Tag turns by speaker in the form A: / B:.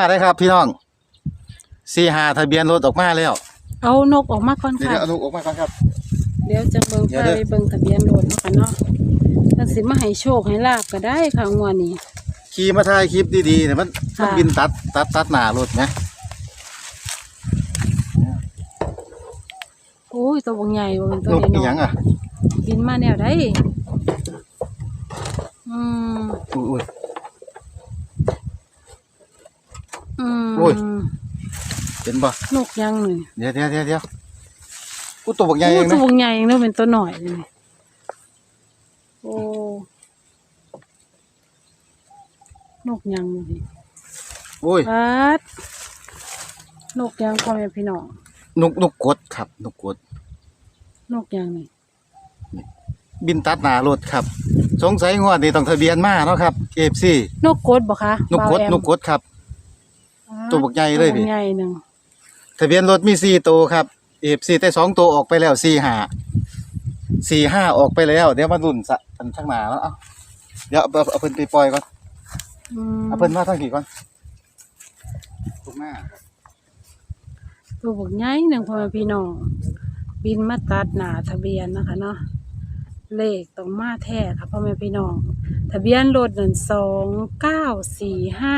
A: มาได้ครับ พี่น้องสี่หาทะเบียนรถออกมาแล้ว
B: เอานกออกมาก่อน
A: เดี๋ยว
B: ค่ะ
A: เอาลูกออกมาก่อนครับ
B: เดี๋ยวจะเบิ่ง
A: เดี๋ยว
B: พา
A: เด้อ
B: ไปเบิ่งทะเบียนรถเนาะค่ะเนาะถ้าสิมาให้โชคให้ลาบก็ได้ค่ะงวดนี้
A: ขี่มาถ่ายคลิปดีๆเนี่ยมันมัน
B: ค่ะ
A: บินตัดตัดตัดหน้ารถไง
B: โอ้ยตัวบางใหญ่บ่เป็นตัวน
A: ก
B: น้
A: อี
B: อ
A: หยั
B: ย
A: งอะ
B: ๆบินมาแนวใดอืม
A: อุ้ยอุ้ย
B: อืม
A: โอ้ย เห็นปะ
B: นกยังนี่
A: เดี๋ยวเดี๋ยวเดี๋ยวเดี๋ยวกูตัวบักใหญ่เอง
B: ตั
A: นะ
B: วบางใหญ่เนาะเป็นตัวหน่อยนี่โอ้นกยังนี่
A: โอ้ย
B: ปัดนกยังพ่อแม่พี่น้อง
A: นกนกกดครับ นกกด
B: นกยังนี่
A: บินตัดหน้ารถครับ สงสัยงวดนี้ต้องทะเบียนมาเนาะครับเอฟซี
B: นกกดบ่คะ
A: นกกด
B: บ่าวแอม
A: นกกดครับ ตัวบักใหญ่เลย
B: ตัว
A: พี่
B: บักใหญ่หนึ่ง
A: ทะเบียนรถมีสี่ตัวครับเอฟซีแต่สองตัวออกไปแล้วสี่ห้าสี่ห้าออกไปแล้ว เดี๋ยวมาดุนสะอันข้างหน้าแล้วเอาเดี๋ยวเอาเอาเพิ่นไปปล่อยก่อน
B: อืม
A: เอาเพิ่นมาทางกี่ก่อนตรงหน้า
B: ตัวบักใหญ่หนึ่งพ่อแม่พี่น้องบินมาตัดหน้าทะเบียนนะคะเนาะเลขต้องมาแท้ค่ะพ่อแม่พี่น้อง ทะเบียนรถหนึ่งสองเก้าสี่ห้า